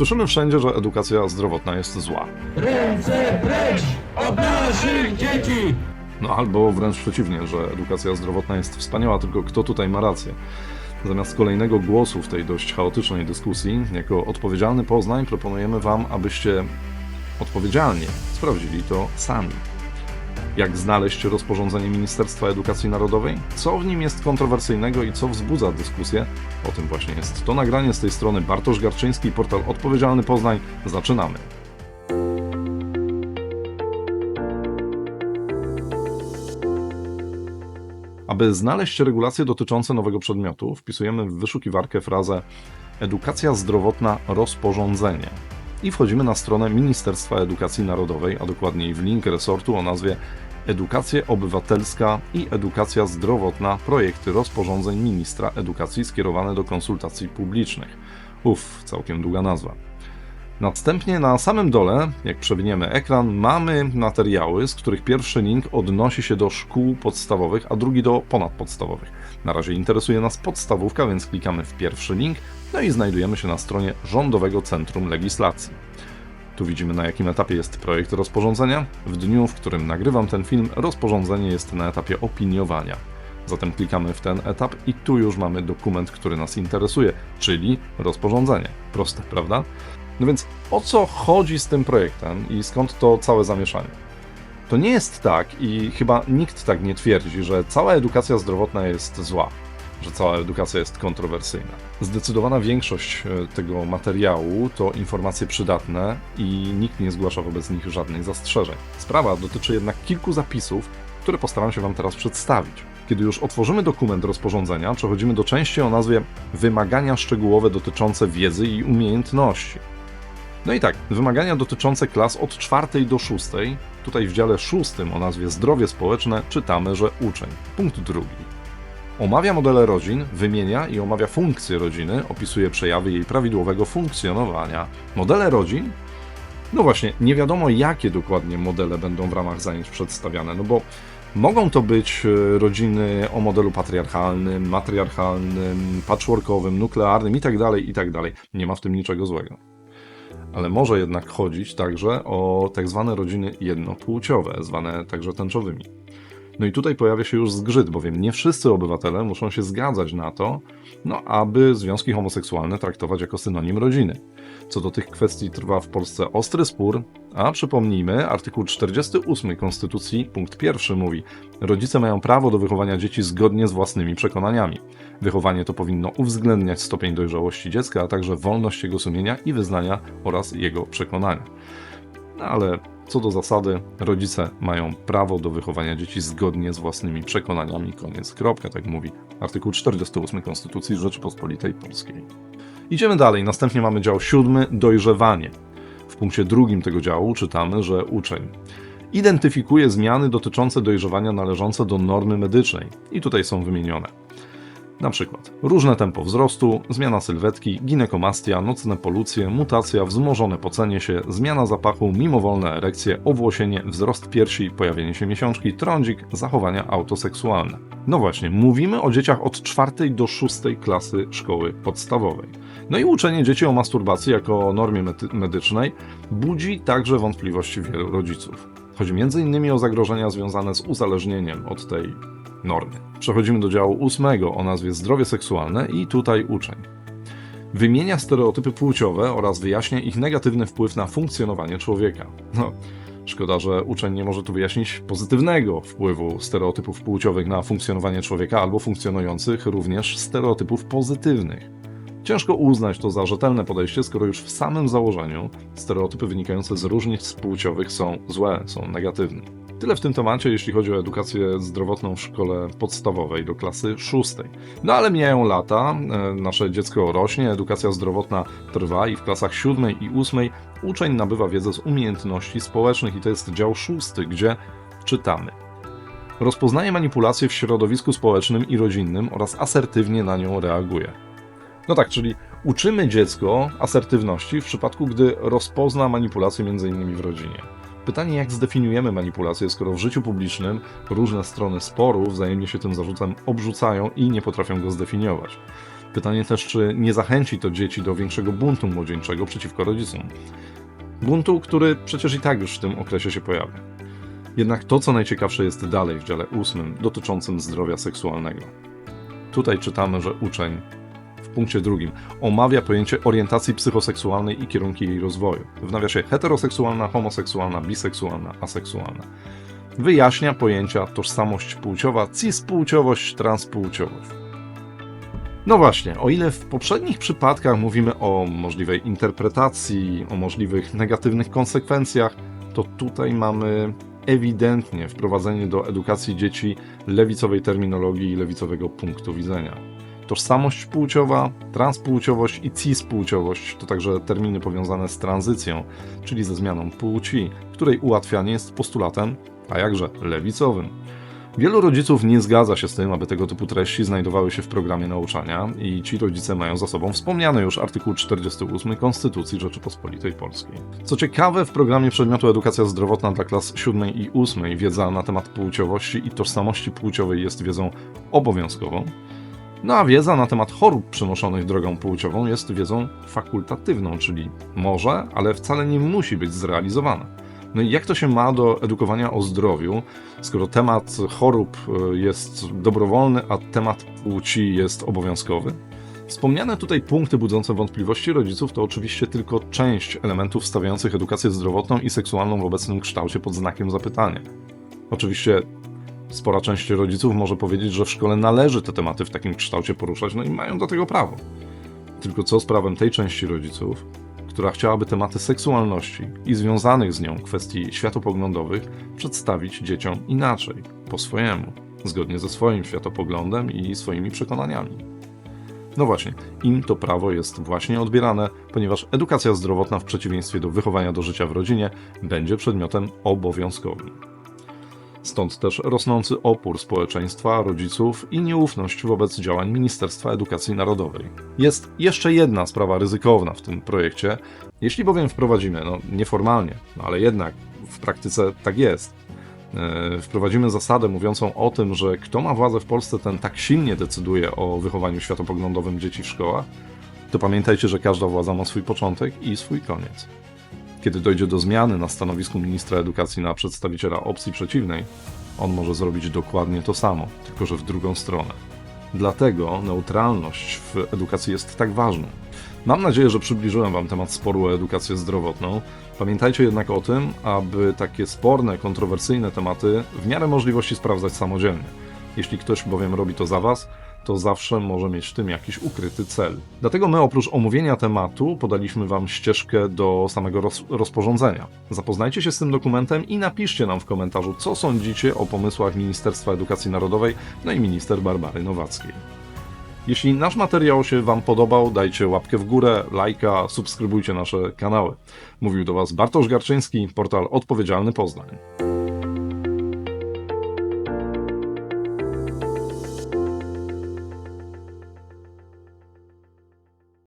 Słyszymy wszędzie, że edukacja zdrowotna jest zła. Ręce precz od naszych dzieci! No albo wręcz przeciwnie, że edukacja zdrowotna jest wspaniała, tylko kto tutaj ma rację? Zamiast kolejnego głosu w tej dość chaotycznej dyskusji, jako odpowiedzialny Poznań proponujemy Wam, abyście odpowiedzialnie sprawdzili to sami. Jak znaleźć rozporządzenie Ministerstwa Edukacji Narodowej? Co w nim jest kontrowersyjnego i co wzbudza dyskusję? O tym właśnie jest to nagranie z tej strony Bartosz Garczyński, portal Odpowiedzialny Poznań. Zaczynamy. Aby znaleźć regulacje dotyczące nowego przedmiotu, wpisujemy w wyszukiwarkę frazę Edukacja zdrowotna rozporządzenie i wchodzimy na stronę Ministerstwa Edukacji Narodowej, a dokładniej w link resortu o nazwie Edukacja Obywatelska i Edukacja Zdrowotna projekty rozporządzeń ministra edukacji skierowane do konsultacji publicznych. Uff, całkiem długa nazwa. Następnie na samym dole, jak przewiniemy ekran, mamy materiały, z których pierwszy link odnosi się do szkół podstawowych, a drugi do ponadpodstawowych. Na razie interesuje nas podstawówka, więc klikamy w pierwszy link, no i znajdujemy się na stronie Rządowego Centrum Legislacji. Tu widzimy na jakim etapie jest projekt rozporządzenia. W dniu, w którym nagrywam ten film, rozporządzenie jest na etapie opiniowania. Zatem klikamy w ten etap i tu już mamy dokument, który nas interesuje, czyli rozporządzenie. Proste, prawda? No więc o co chodzi z tym projektem i skąd to całe zamieszanie? To nie jest tak i chyba nikt tak nie twierdzi, że cała edukacja zdrowotna jest zła, że cała edukacja jest kontrowersyjna. Zdecydowana większość e, tego materiału to informacje przydatne i nikt nie zgłasza wobec nich żadnych zastrzeżeń. Sprawa dotyczy jednak kilku zapisów, które postaram się Wam teraz przedstawić. Kiedy już otworzymy dokument rozporządzenia, przechodzimy do części o nazwie Wymagania szczegółowe dotyczące wiedzy i umiejętności. No i tak, wymagania dotyczące klas od czwartej do szóstej. Tutaj w dziale szóstym o nazwie Zdrowie społeczne czytamy, że uczeń. Punkt drugi. Omawia modele rodzin, wymienia i omawia funkcje rodziny, opisuje przejawy jej prawidłowego funkcjonowania. Modele rodzin? No właśnie, nie wiadomo jakie dokładnie modele będą w ramach zajęć przedstawiane, no bo mogą to być e, rodziny o modelu patriarchalnym, matriarchalnym, patchworkowym, nuklearnym itd., itd. Nie ma w tym niczego złego ale może jednak chodzić także o tak zwane rodziny jednopłciowe, zwane także tęczowymi. No i tutaj pojawia się już zgrzyt, bowiem nie wszyscy obywatele muszą się zgadzać na to, no aby związki homoseksualne traktować jako synonim rodziny. Co do tych kwestii trwa w Polsce ostry spór, a przypomnijmy, artykuł 48 Konstytucji, punkt 1 mówi: Rodzice mają prawo do wychowania dzieci zgodnie z własnymi przekonaniami. Wychowanie to powinno uwzględniać stopień dojrzałości dziecka, a także wolność jego sumienia i wyznania oraz jego przekonania. No ale co do zasady, rodzice mają prawo do wychowania dzieci zgodnie z własnymi przekonaniami. Koniec, kropka, tak mówi artykuł 48 Konstytucji Rzeczypospolitej Polskiej. Idziemy dalej. Następnie mamy dział siódmy dojrzewanie. W punkcie drugim tego działu czytamy, że uczeń identyfikuje zmiany dotyczące dojrzewania należące do normy medycznej i tutaj są wymienione. Na przykład różne tempo wzrostu, zmiana sylwetki, ginekomastia, nocne polucje, mutacja, wzmożone pocenie się, zmiana zapachu, mimowolne erekcje, owłosienie, wzrost piersi, pojawienie się miesiączki, trądzik, zachowania autoseksualne. No właśnie, mówimy o dzieciach od czwartej do szóstej klasy szkoły podstawowej. No i uczenie dzieci o masturbacji jako o normie medycznej budzi także wątpliwości wielu rodziców. Chodzi m.in. o zagrożenia związane z uzależnieniem od tej normy. Przechodzimy do działu ósmego o nazwie Zdrowie seksualne i tutaj uczeń. Wymienia stereotypy płciowe oraz wyjaśnia ich negatywny wpływ na funkcjonowanie człowieka. No, szkoda, że uczeń nie może tu wyjaśnić pozytywnego wpływu stereotypów płciowych na funkcjonowanie człowieka albo funkcjonujących również stereotypów pozytywnych. Ciężko uznać to za rzetelne podejście, skoro już w samym założeniu stereotypy wynikające z różnic płciowych są złe, są negatywne. Tyle w tym temacie, jeśli chodzi o edukację zdrowotną w szkole podstawowej do klasy szóstej. No ale mijają lata, e, nasze dziecko rośnie, edukacja zdrowotna trwa i w klasach siódmej i ósmej uczeń nabywa wiedzę z umiejętności społecznych i to jest dział szósty, gdzie czytamy. Rozpoznaje manipulację w środowisku społecznym i rodzinnym oraz asertywnie na nią reaguje. No tak, czyli uczymy dziecko asertywności w przypadku, gdy rozpozna manipulację m.in. w rodzinie. Pytanie, jak zdefiniujemy manipulację, skoro w życiu publicznym różne strony sporu wzajemnie się tym zarzutem obrzucają i nie potrafią go zdefiniować. Pytanie też, czy nie zachęci to dzieci do większego buntu młodzieńczego przeciwko rodzicom. Buntu, który przecież i tak już w tym okresie się pojawia. Jednak to, co najciekawsze jest dalej w dziale ósmym, dotyczącym zdrowia seksualnego. Tutaj czytamy, że uczeń punkcie drugim omawia pojęcie orientacji psychoseksualnej i kierunki jej rozwoju. W nawiasie heteroseksualna, homoseksualna, biseksualna, aseksualna. Wyjaśnia pojęcia tożsamość płciowa, cispłciowość, transpłciowość. No właśnie, o ile w poprzednich przypadkach mówimy o możliwej interpretacji, o możliwych negatywnych konsekwencjach, to tutaj mamy ewidentnie wprowadzenie do edukacji dzieci lewicowej terminologii i lewicowego punktu widzenia. Tożsamość płciowa, transpłciowość i cispłciowość to także terminy powiązane z tranzycją, czyli ze zmianą płci, której ułatwianie jest postulatem, a jakże lewicowym. Wielu rodziców nie zgadza się z tym, aby tego typu treści znajdowały się w programie nauczania i ci rodzice mają za sobą wspomniany już artykuł 48 Konstytucji Rzeczypospolitej Polskiej. Co ciekawe, w programie przedmiotu Edukacja Zdrowotna dla klas 7 i 8 wiedza na temat płciowości i tożsamości płciowej jest wiedzą obowiązkową, no a wiedza na temat chorób przenoszonych drogą płciową jest wiedzą fakultatywną, czyli może, ale wcale nie musi być zrealizowana. No i jak to się ma do edukowania o zdrowiu, skoro temat chorób y, jest dobrowolny, a temat płci jest obowiązkowy? Wspomniane tutaj punkty budzące wątpliwości rodziców to oczywiście tylko część elementów stawiających edukację zdrowotną i seksualną w obecnym kształcie pod znakiem zapytania. Oczywiście spora część rodziców może powiedzieć, że w szkole należy te tematy w takim kształcie poruszać, no i mają do tego prawo. Tylko co z prawem tej części rodziców, która chciałaby tematy seksualności i związanych z nią kwestii światopoglądowych przedstawić dzieciom inaczej, po swojemu, zgodnie ze swoim światopoglądem i swoimi przekonaniami. No właśnie, im to prawo jest właśnie odbierane, ponieważ edukacja zdrowotna w przeciwieństwie do wychowania do życia w rodzinie będzie przedmiotem obowiązkowym. Stąd też rosnący opór społeczeństwa, rodziców i nieufność wobec działań Ministerstwa Edukacji Narodowej. Jest jeszcze jedna sprawa ryzykowna w tym projekcie. Jeśli bowiem wprowadzimy, no nieformalnie, no ale jednak w praktyce tak jest, e, wprowadzimy zasadę mówiącą o tym, że kto ma władzę w Polsce, ten tak silnie decyduje o wychowaniu światopoglądowym dzieci w szkołach, to pamiętajcie, że każda władza ma swój początek i swój koniec. Kiedy dojdzie do zmiany na stanowisku ministra edukacji na przedstawiciela opcji przeciwnej, on może zrobić dokładnie to samo, tylko że w drugą stronę. Dlatego neutralność w edukacji jest tak ważna. Mam nadzieję, że przybliżyłem Wam temat sporu o edukację zdrowotną. Pamiętajcie jednak o tym, aby takie sporne, kontrowersyjne tematy w miarę możliwości sprawdzać samodzielnie. Jeśli ktoś bowiem robi to za Was, to zawsze może mieć w tym jakiś ukryty cel. Dlatego my oprócz omówienia tematu podaliśmy Wam ścieżkę do samego roz rozporządzenia. Zapoznajcie się z tym dokumentem i napiszcie nam w komentarzu, co sądzicie o pomysłach Ministerstwa Edukacji Narodowej, no i minister Barbary Nowackiej. Jeśli nasz materiał się Wam podobał, dajcie łapkę w górę, lajka, subskrybujcie nasze kanały. Mówił do Was Bartosz Garczyński, portal Odpowiedzialny Poznań.